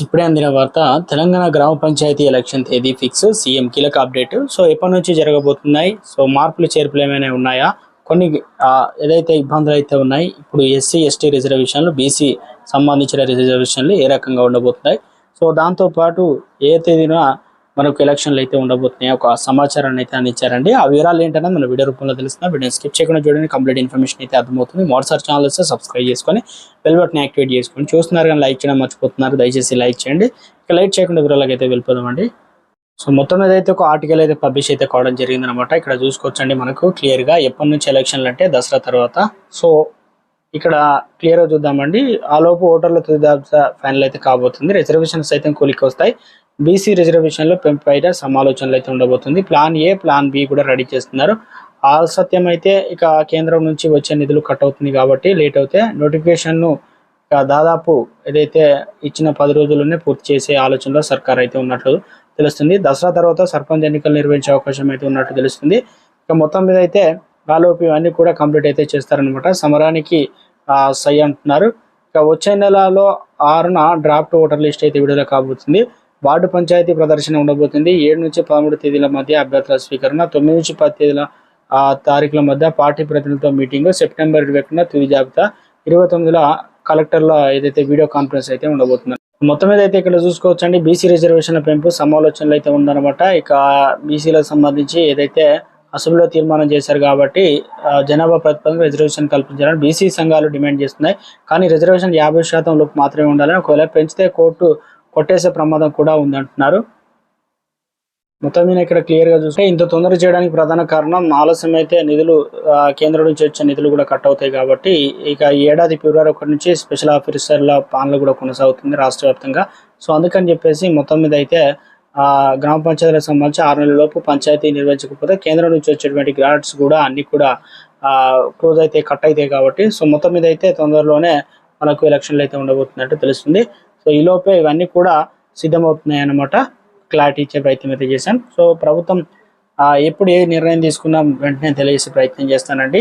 ఇప్పుడే అందిన వార్త తెలంగాణ గ్రామ పంచాయతీ ఎలక్షన్ తేదీ ఫిక్స్ సీఎం కీలక అప్డేట్. సో ఎప్పటి నుంచి జరగబోతున్నాయి? సో మార్పులు చేర్పులు ఏమైనా ఉన్నాయా? కొన్ని ఏదైతే ఇబ్బందులు అయితే ఉన్నాయి ఇప్పుడు ఎస్సీ ఎస్టీ రిజర్వేషన్లు బీసీ సంబంధించిన రిజర్వేషన్లు ఏ రకంగా ఉండబోతున్నాయి? సో దాంతో పాటు ఏ తేదీన మనకు ఎలక్షన్లు అయితే ఉండబోతున్నాయి. ఒక సమాచారాన్ని అయితే అందించారండి. ఆ వివరాలు ఏంటనేది మన వీడియో రూపంలో తెలుస్తున్నా వీడియో స్కిప్ చేయకుండా చూడండి. కంప్లీట్ ఇన్ఫర్మేషన్ అయితే అర్థమవుతుంది. మోటార్ ఛానల్ వస్తే సబ్స్క్రైబ్ చేసుకొని బెల్ బటన్ యాక్టివేట్ చేసుకొని చూస్తున్నారు కానీ లైక్ చేయడం మర్చిపోతున్నారు. దయచేసి లైక్ చేయండి. ఇక లైక్ చేయకుండా వివరాలకు అయితే వెళ్ళిపోదామండి. సో మొత్తం మీద అయితే ఒక ఆర్టికల్ అయితే పబ్లిష్ అయితే కావడం జరిగింది అనమాట ఇక్కడ చూసుకోవచ్చండి మనకు. క్లియర్గా ఎప్పటి నుంచి ఎలక్షన్లు అంటే దసరా తర్వాత. సో ఇక్కడ క్లియర్గా చూద్దామండి. ఆలోపు ఓటర్ల తుది జాబితా ఫైనల్ అయితే కాబోతుంది. రిజర్వేషన్స్ అయితే కూలికి వస్తాయి. బీసీ రిజర్వేషన్లో పెంపు పైన సమాలోచనలు అయితే ఉండబోతుంది. ప్లాన్ ఏ ప్లాన్ బి కూడా రెడీ చేస్తున్నారు. ఆ అయితే ఇక కేంద్రం నుంచి వచ్చే నిధులు కట్ అవుతుంది కాబట్టి లేట్ అవుతే నోటిఫికేషన్ను దాదాపు ఏదైతే ఇచ్చిన పది రోజుల్లోనే పూర్తి చేసే ఆలోచనలో సర్కార్ అయితే ఉన్నట్లు తెలుస్తుంది. దసరా తర్వాత సర్పంచ్ ఎన్నికలు నిర్వహించే అవకాశం అయితే ఉన్నట్టు తెలుస్తుంది. ఇక మొత్తం మీద అయితే ఆలోపు అన్ని కూడా కంప్లీట్ అయితే చేస్తారనమాట సమరానికి సై అంటున్నారు. ఇక వచ్చే నెలలో ఆరున డ్రాఫ్ట్ ఓటర్ లిస్ట్ అయితే విడుదల కాబోతుంది. వార్డు పంచాయతీ ప్రదర్శన ఉండబోతుంది. ఏడు నుంచి పదమూడు తేదీల మధ్య అభ్యర్థుల స్వీకరణ తొమ్మిది నుంచి పది తేదీల తారీఖుల మధ్య పార్టీ ప్రతినిధులతో మీటింగ్ సెప్టెంబర్ ఇరవై ఒకటిన తుది జాబితా ఇరవై తొమ్మిదిలో కలెక్టర్ల ఏదైతే వీడియో కాన్ఫరెన్స్ అయితే ఉండబోతుంది. మొత్తం మీద అయితే ఇక్కడ చూసుకోవచ్చండి. బీసీ రిజర్వేషన్ల పెంపు సమాలోచనలు అయితే ఉందన్నమాట. ఇక బీసీలకు సంబంధించి ఏదైతే అసెంబ్లీలో తీర్మానం చేశారు కాబట్టి జనాభా ప్రతిపాదన రిజర్వేషన్ కల్పించాలని బీసీ సంఘాలు డిమాండ్ చేస్తున్నాయి. కానీ రిజర్వేషన్ యాభై శాతం లోపు మాత్రమే ఉండాలని ఒకవేళ పెంచితే కోర్టు కొట్టేసే ప్రమాదం కూడా ఉందంటున్నారు. మొత్తం మీద ఇక్కడ క్లియర్గా చూస్తే ఇంత తొందర చేయడానికి ప్రధాన కారణం ఆలస్యం అయితే నిధులు కేంద్రం నుంచి వచ్చే నిధులు కూడా కట్ అవుతాయి కాబట్టి ఇక ఏడాది ఫిబ్రవరి ఒకటి నుంచి స్పెషల్ ఆఫీసర్ల పాలన కూడా కొనసాగుతుంది రాష్ట్ర వ్యాప్తంగా. సో అందుకని చెప్పేసి మొత్తం మీద అయితే గ్రామ పంచాయతీలకు సంబంధించి ఆరు నెలల లోపు పంచాయతీ నిర్వహించకపోతే కేంద్రం నుంచి వచ్చేటువంటి గ్రాంట్స్ కూడా అన్ని కూడా క్లోజ్ అయితే కట్ అవుతాయి కాబట్టి సో మొత్తం మీద అయితే తొందరలోనే మనకు ఎలక్షన్లు అయితే ఉండబోతున్నట్టు తెలుస్తుంది. సో ఈ లోపే ఇవన్నీ కూడా సిద్ధమవుతున్నాయి అన్నమాట క్లారిటీ ఇచ్చే ప్రయత్నం అయితే చేశాను. సో ప్రభుత్వం ఎప్పుడు ఏ నిర్ణయం తీసుకున్నా వెంటనే తెలియజేసే ప్రయత్నం చేస్తానండి.